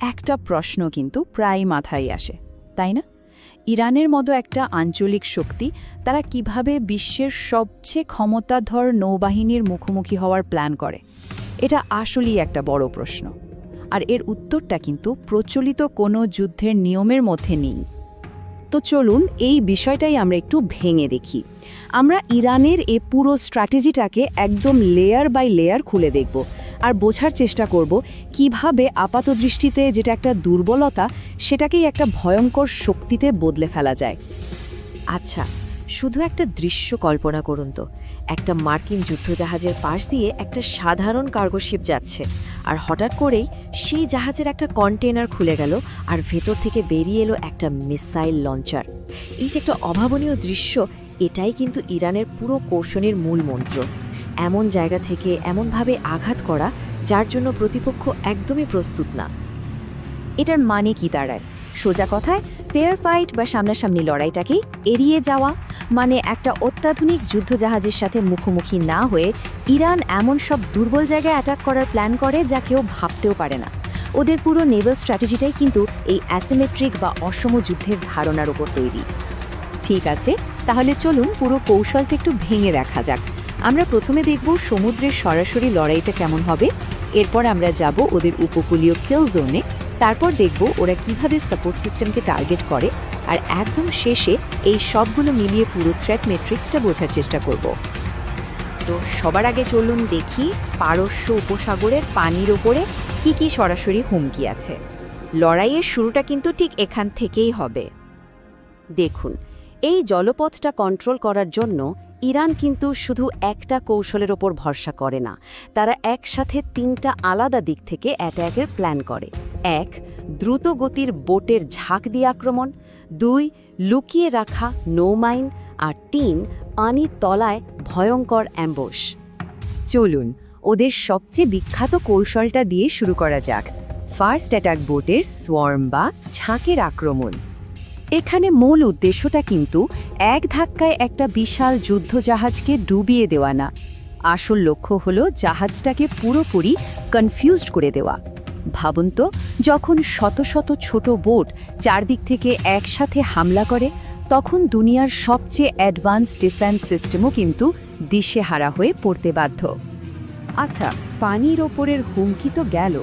একটা প্রশ্ন কিন্তু প্রায় মাথায় আসে, তাই না? ইরানের মতো একটা আঞ্চলিক শক্তি তারা কীভাবে বিশ্বের সবচেয়ে ক্ষমতাধর নৌবাহিনীর মুখোমুখি হওয়ার প্ল্যান করে? এটা আসলেই একটা বড় প্রশ্ন। আর এর উত্তরটা কিন্তু প্রচলিত কোনো যুদ্ধের নিয়মের মধ্যে নেই। তো চলুন এই বিষয়টাই আমরা একটু ভেঙে দেখি। আমরা ইরানের এ পুরো স্ট্র্যাটেজিটাকে একদম লেয়ার বাই লেয়ার খুলে দেখব। আর বোঝার চেষ্টা করব কীভাবে আপাত দৃষ্টিতে যেটা একটা দুর্বলতা, সেটাকেই একটা ভয়ঙ্কর শক্তিতে বদলে ফেলা যায়। আচ্ছা শুধু একটা দৃশ্য কল্পনা করুন তো। একটা মার্কিন যুদ্ধজাহাজের পাশ দিয়ে একটা সাধারণ কার্গোশিপ যাচ্ছে আর হঠাৎ করেই সেই জাহাজের একটা কন্টেনার খুলে গেল আর ভেতর থেকে বেরিয়ে এলো একটা মিসাইল লঞ্চার। এই যে একটা অভাবনীয় দৃশ্য, এটাই কিন্তু ইরানের পুরো কৌশলের মূল মন্ত্র। এমন জায়গা থেকে এমনভাবে আঘাত করা যার জন্য প্রতিপক্ষ একদমই প্রস্তুত না। এটার মানে কি দাঁড়ায় সোজা কথায় ফেয়ার ফাইট বা সামনাসামনি লড়াইটাকে এড়িয়ে যাওয়া? মানে একটা অত্যাধুনিক যুদ্ধজাহাজের সাথে মুখোমুখি না হয়ে ইরান এমন সব দুর্বল জায়গায় অ্যাটাক করার প্ল্যান করে যা কেউ ভাবতেও পারে না। ওদের পুরো নেভাল স্ট্র্যাটেজিটাই কিন্তু এই অ্যাসিমেট্রিক বা অসম যুদ্ধের ধারণার উপর তৈরি। ঠিক আছে, তাহলে চলুন পুরো কৌশলটা একটু ভেঙে দেখা যাক। আমরা প্রথমে দেখব সমুদ্রের সরাসরি লড়াইটা কেমন হবে। এরপর আমরা যাব ওদের উপকূলীয় কিল জোনে তারপর দেখব ওরা কীভাবে সাপোর্ট সিস্টেমকে টার্গেট করে। আর একদম শেষে এই সবগুলো মিলিয়ে পুরো থ্রেট মেট্রিক্সটা বোঝার চেষ্টা করব। তো সবার আগে চলুন দেখি পারস্য উপসাগরের পানির ওপরে কি কি সরাসরি হুমকি আছে। লড়াইয়ের শুরুটা কিন্তু ঠিক এখান থেকেই হবে। দেখুন এই জলপথটা কন্ট্রোল করার জন্য ইরান কিন্তু শুধু একটা কৌশলের ওপর ভরসা করে না, তারা একসাথে তিনটা আলাদা দিক থেকে অ্যাট্যাকের প্ল্যান করে। এক দ্রুত গতির বোটের ঝাঁক দিয়ে আক্রমণ। দুই, লুকিয়ে রাখা নৌমাইন আর তিন পানির তলায় ভয়ঙ্কর অ্যাম্বোস চলুন, ওদের সবচেয়ে বিখ্যাত কৌশলটা দিয়ে শুরু করা যাক। ফার্স্ট অ্যাটাক বোটের সোয়ার্ম বা ঝাঁকের আক্রমণ। এখানে মূল উদ্দেশ্যটা কিন্তু এক ধাক্কায় একটা বিশাল যুদ্ধজাহাজকে ডুবিয়ে দেওয়া না। আসল লক্ষ্য হলো জাহাজটাকে পুরোপুরি কনফিউজড করে দেওয়া। ভাবুন তো, যখন শত শত ছোট বোট চারদিক থেকে একসাথে হামলা করে, তখন দুনিয়ার সবচেয়ে অ্যাডভান্স ডিফেন্স সিস্টেমও কিন্তু দিশেহারা হয়ে পড়তে বাধ্য। আচ্ছা পানির ওপরের হুমকি তো গেল।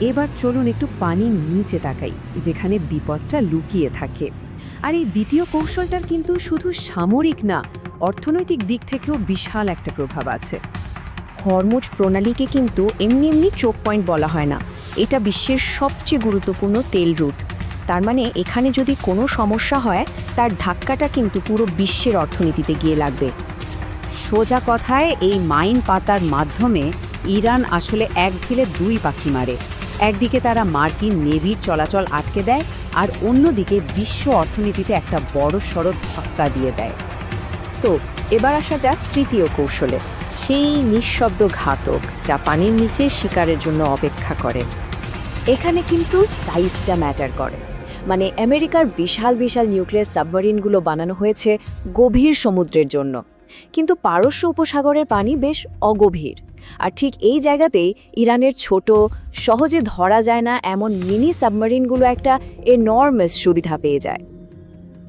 এবার চলুন একটু পানির নিচে তাকাই, যেখানে বিপদটা লুকিয়ে থাকে। আর এই দ্বিতীয় কৌশলটার কিন্তু শুধু সামরিক না, অর্থনৈতিক দিক থেকেও বিশাল একটা প্রভাব আছে। হরমোজ প্রণালীকে কিন্তু এমনি এমনি চোখ পয়েন্ট বলা হয় না। এটা বিশ্বের সবচেয়ে গুরুত্বপূর্ণ তেল রুট। তার মানে এখানে যদি কোনো সমস্যা হয়, তার ধাক্কাটা কিন্তু পুরো বিশ্বের অর্থনীতিতে গিয়ে লাগবে। সোজা কথায় এই মাইন পাতার মাধ্যমে ইরান আসলে এক ঢিলে দুই পাখি মারে। একদিকে তারা মার্কিন নেভির চলাচল আটকে দেয় আর অন্যদিকে বিশ্ব অর্থনীতিতে একটা বড় সড়ক ধাক্কা দিয়ে দেয়। তো, এবার আসা যাক তৃতীয় কৌশলে। সেই নিঃশব্দ ঘাতক, যা পানির নিচে শিকারের জন্য অপেক্ষা করে। এখানে কিন্তু সাইজটা ম্যাটার করে। মানে আমেরিকার বিশাল বিশাল নিউক্লিয়ার সাবমারিনগুলো বানানো হয়েছে গভীর সমুদ্রের জন্য। কিন্তু পারস্য উপসাগরের পানি বেশ অগভীর। আর ঠিক এই জায়গাতেই ইরানের ছোট, সহজে ধরা যায় না এমন মিনি সাবমারিনগুলো একটা এনর্মাস সুবিধা পেয়ে যায়।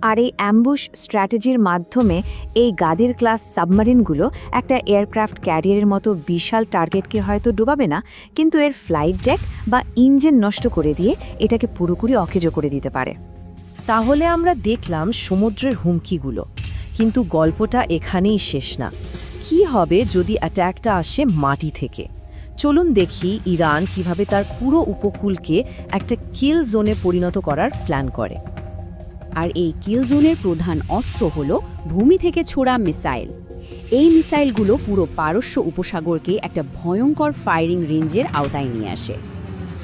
আর এই অ্যাম্বুশ স্ট্র্যাটেজির মাধ্যমে এই গাদির ক্লাস সাবমারিনগুলো একটা এয়ারক্রাফট ক্যারিয়ারের মতো বিশাল টার্গেটকে হয়তো ডুবাবে না, কিন্তু এর ফ্লাইট ডেক বা ইঞ্জিন নষ্ট করে দিয়ে এটাকে পুরোপুরি অকেজো করে দিতে পারে। তাহলে আমরা দেখলাম সমুদ্রের হুমকিগুলো, কিন্তু গল্পটা এখানেই শেষ না। কি হবে যদি অ্যাট্যাকটা আসে মাটি থেকে? চলুন দেখি ইরান কীভাবে তার পুরো উপকূলকে একটা কিল জোনে পরিণত করার প্ল্যান করে। আর এই কিল জোনের প্রধান অস্ত্র হল ভূমি থেকে ছোড়া মিসাইল। এই মিসাইলগুলো পুরো পারস্য উপসাগরকে একটা ভয়ঙ্কর ফায়ারিং রেঞ্জের আওতায় নিয়ে আসে।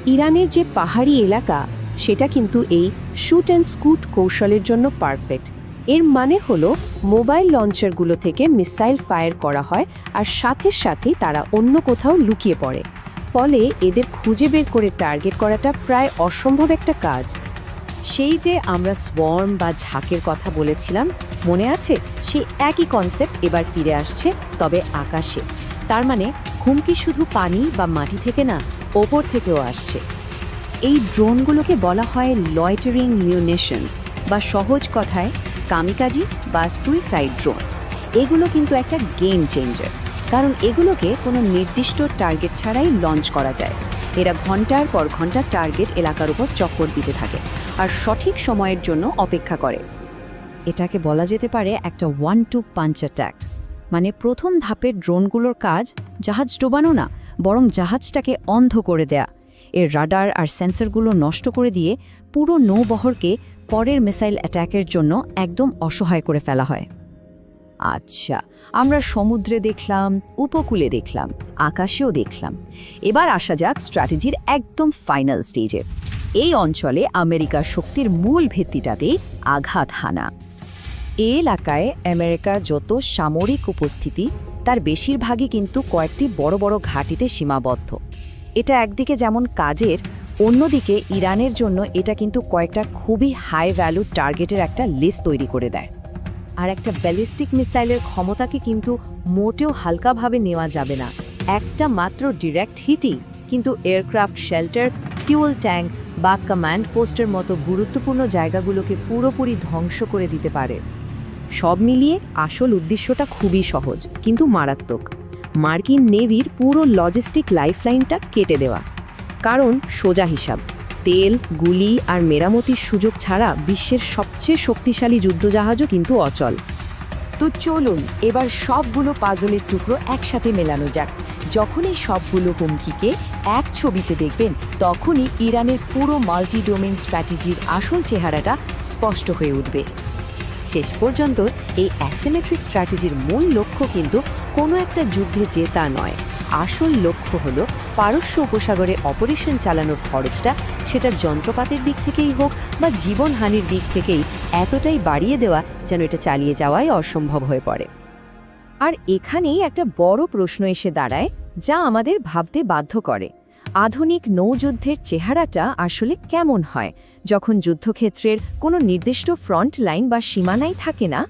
ইরানের যে পাহাড়ি এলাকা, সেটা কিন্তু এই শুট অ্যান্ড স্কুট কৌশলের জন্য পারফেক্ট এর মানে হলো মোবাইল লঞ্চারগুলো থেকে মিসাইল ফায়ার করা হয় আর সাথে সাথে তারা অন্য কোথাও লুকিয়ে পড়ে। ফলে এদের খুঁজে বের করে টার্গেট করাটা প্রায় অসম্ভব একটা কাজ। সেই যে আমরা সোয়ার্ম বা ঝাঁকের কথা বলেছিলাম, মনে আছে? সেই একই কনসেপ্ট এবার ফিরে আসছে, তবে আকাশে। তার মানে হুমকি শুধু পানি বা মাটি থেকে না, ওপর থেকেও আসছে। এই ড্রোনগুলোকে বলা হয় লয়টারিং মিউনিশনস বা সহজ কথায় কামিকাজি বা সুইসাইড ড্রোন এগুলো কিন্তু একটা গেম চেঞ্জার কারণ এগুলোকে কোনো নির্দিষ্ট টার্গেট ছাড়াই লঞ্চ করা যায়। এরা ঘণ্টার পর ঘণ্টা টার্গেট এলাকার উপর চক্কর দিতে থাকে আর সঠিক সময়ের জন্য অপেক্ষা করে। এটাকে বলা যেতে পারে একটা ওয়ান টু পাঞ্চ অ্যাট্যাক মানে প্রথম ধাপের ড্রোনগুলোর কাজ জাহাজ ডোবানো না, বরং জাহাজটাকে অন্ধ করে দেয়া। এর রাডার আর সেন্সরগুলো নষ্ট করে দিয়ে পুরো নৌবহরকে পরের মিসাইল অ্যাট্যাকের জন্য একদম অসহায় করে ফেলা হয়। আচ্ছা আমরা সমুদ্রে দেখলাম, উপকূলে দেখলাম, আকাশেও দেখলাম। এবার আসা যাক স্ট্র্যাটেজির একদম ফাইনাল স্টেজে। এই অঞ্চলে আমেরিকার শক্তির মূল ভিত্তিটাতেই আঘাত হানা। এ এলাকায় আমেরিকার যত সামরিক উপস্থিতি, তার বেশিরভাগই কিন্তু কয়েকটি বড় বড় ঘাঁটিতে সীমাবদ্ধ। এটা একদিকে যেমন কাজের অন্যদিকে ইরানের জন্য এটা কিন্তু কয়েকটা খুবই হাই ভ্যালু টার্গেটের একটা লিস্ট তৈরি করে দেয়। আর একটা ব্যালিস্টিক মিসাইলের ক্ষমতাকে কিন্তু মোটেও হালকাভাবে নেওয়া যাবে না। একটা মাত্র ডিরেক্ট হিটই কিন্তু এয়ারক্রাফট শেল্টার ফিউল ট্যাঙ্ক বা কমান্ড পোস্টের মতো গুরুত্বপূর্ণ জায়গাগুলোকে পুরোপুরি ধ্বংস করে দিতে পারে। সব মিলিয়ে আসল উদ্দেশ্যটা খুবই সহজ, কিন্তু মারাত্মক। মার্কিন নেভির পুরো লজিস্টিক লাইফলাইনটা কেটে দেওয়া। কারণ সোজা হিসাব। তেল, গুলি আর মেরামতির সুযোগ ছাড়া বিশ্বের সবচেয়ে শক্তিশালী যুদ্ধজাহাজও কিন্তু অচল। তো চলুন, এবার সবগুলো পাজলের টুকরো একসাথে মেলানো যাক। যখনই সবগুলো হুমকিকে এক ছবিতে দেখবেন, তখনই ইরানের পুরো মাল্টি ডোমেন স্ট্র্যাটেজির আসল চেহারাটা স্পষ্ট হয়ে উঠবে। শেষ পর্যন্ত এই অ্যাসিমেট্রিক স্ট্র্যাটেজির মূল লক্ষ্য কিন্তু কোনো একটা যুদ্ধে জেতা নয়। আসল লক্ষ্য হলো পারস্য উপসাগরে অপারেশন চালানোর খরচটা সেটা যন্ত্রপাতির দিক থেকেই হোক বা জীবনহানির দিক থেকেই এতটাই বাড়িয়ে দেওয়া যেন এটা চালিয়ে যাওয়াই অসম্ভব হয়ে পড়ে। আর এখানেই একটা বড় প্রশ্ন এসে দাঁড়ায়, যা আমাদের ভাবতে বাধ্য করে। আধুনিক নৌযুদ্ধের চেহারাটা আসলে কেমন হয়? যখন যুদ্ধক্ষেত্রের কোনো নির্দিষ্ট ফ্রন্ট লাইন বা সীমানাই থাকে না